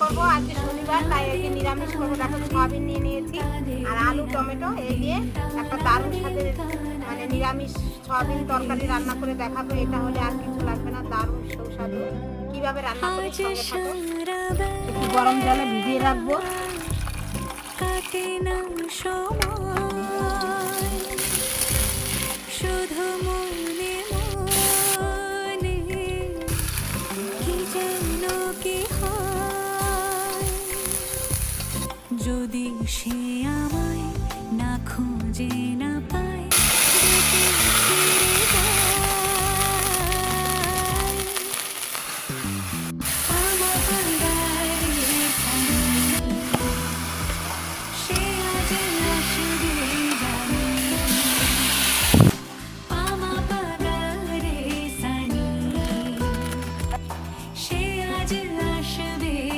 করব। আজকে শনিবার, তাই আজকে নিরামিষ করব দেখো সয়াবিন নিয়ে নিয়েছি। আর আলু, টমেটো, এই দিয়ে একটা দারুণ স্বাদের মানে নিরামিষ সয়াবিন তরকারি রান্না করে দেখাবো। এটা হলে আর কিছু লাগবে না। দারুণ সুস্বাদু। কীভাবে রান্না করি একটু গরম জলে ভিজিয়ে রাখব। শুধু মনে যদি সে আমায় না খুঁজে না পায়